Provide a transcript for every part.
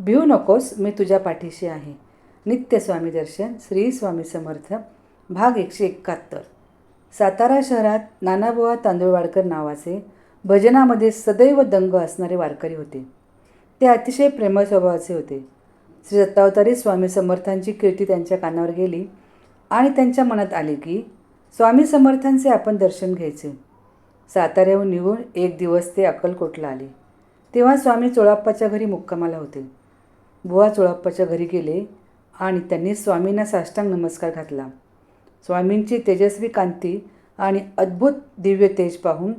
भिऊ नकोस मी तुझ्या पाठीशी आहे. नित्य स्वामी दर्शन श्री स्वामी समर्थ भाग एकशे एकाहत्तर. सातारा शहरात नानाबुवा तांदूळवाडकर नावाचे भजनामध्ये सदैव दंग असणारे वारकरी होते. ते अतिशय प्रेमळ स्वभावाचे होते. श्री दत्तावतारी स्वामी समर्थांची कीर्ती त्यांच्या कानावर गेली आणि त्यांच्या मनात आले की स्वामी समर्थांचे आपण दर्शन घ्यायचे. साताऱ्याहून निघून एक दिवस ते अक्कलकोटला आले. तेव्हा स्वामी चोळाप्पाच्या घरी मुक्कामाला होते. बुवा चोळाप्पाच्या घरी गेले आणि त्यांनी स्वामींना साष्टांग नमस्कार घातला. स्वामींची तेजस्वी कांती आणि अद्भुत दिव्य तेज पाहून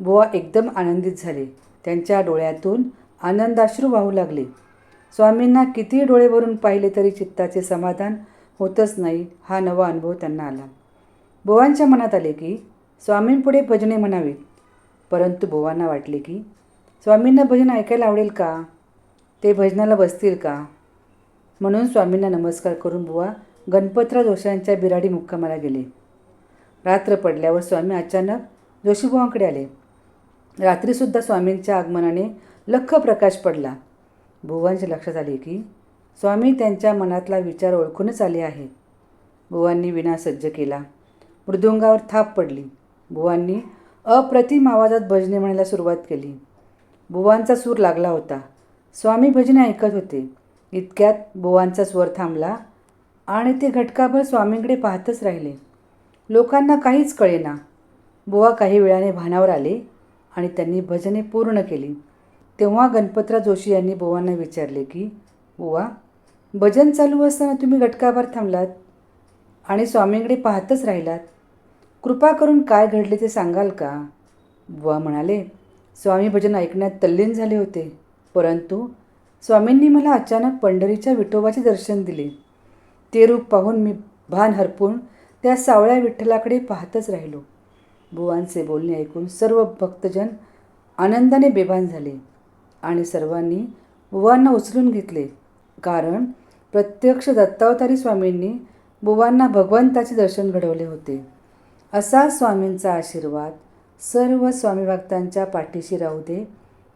बुवा एकदम आनंदित झाले. त्यांच्या डोळ्यातून आनंदाश्रू वाहू लागले. स्वामींना कितीही डोळे भरून पाहिले तरी चित्ताचे समाधान होतच नाही हा नवा अनुभव त्यांना आला. बुवांच्या मनात आले की स्वामींपुढे भजने म्हणावीत. परंतु बुवांना वाटले की स्वामींना भजन ऐकायला आवडेल का? ते भजनाला बसतील का? म्हणून स्वामींना नमस्कार करून बुवा गणपतराव जोशांच्या बिराडी मुक्कामाला गेले. रात्र पडल्यावर स्वामी अचानक जोशीबुवांकडे आले. रात्रीसुद्धा स्वामींच्या आगमनाने लख प्रकाश पडला. बुवांच्या लक्षात आले की स्वामी त्यांच्या मनातला विचार ओळखूनच आले आहेत बुवांनी विना सज्ज केला. मृदुंगावर थाप पडली. बुवांनी अप्रतिम आवाजात भजने म्हणायला सुरुवात केली. बुवांचा सूर लागला होता. स्वामी भजन ऐकत होते. इतक्यात बुवांचा स्वर थांबला आणि ते घटकाभर स्वामींकडे पाहतच राहिले. लोकांना काहीच कळेना. बुवा काही वेळाने भानावर आले आणि त्यांनी भजने पूर्ण केली. तेव्हा गणपतराव जोशी यांनी बुवांना विचारले की बुवा भजन चालू असताना तुम्ही घटकाभर थांबलात आणि स्वामींकडे पाहतच राहिलात. कृपा करून काय घडले ते सांगाल का? बुवा म्हणाले स्वामी भजन ऐकण्यात तल्लीन झाले होते. परंतु स्वामींनी मला अचानक पंढरीच्या विठोबाचे दर्शन दिले. ते रूप पाहून मी भान हरपून त्या सावळ्या विठ्ठलाकडे पाहतच राहिलो. बुवांचे बोलणे ऐकून सर्व भक्तजन आनंदाने बेभान झाले आणि सर्वांनी बुवांना उचलून घेतले. कारण प्रत्यक्ष दत्तावतारी स्वामींनी बुवांना भगवंताचे दर्शन घडवले होते. असा स्वामींचा आशीर्वाद सर्व स्वामी भक्तांच्या पाठीशी राहू दे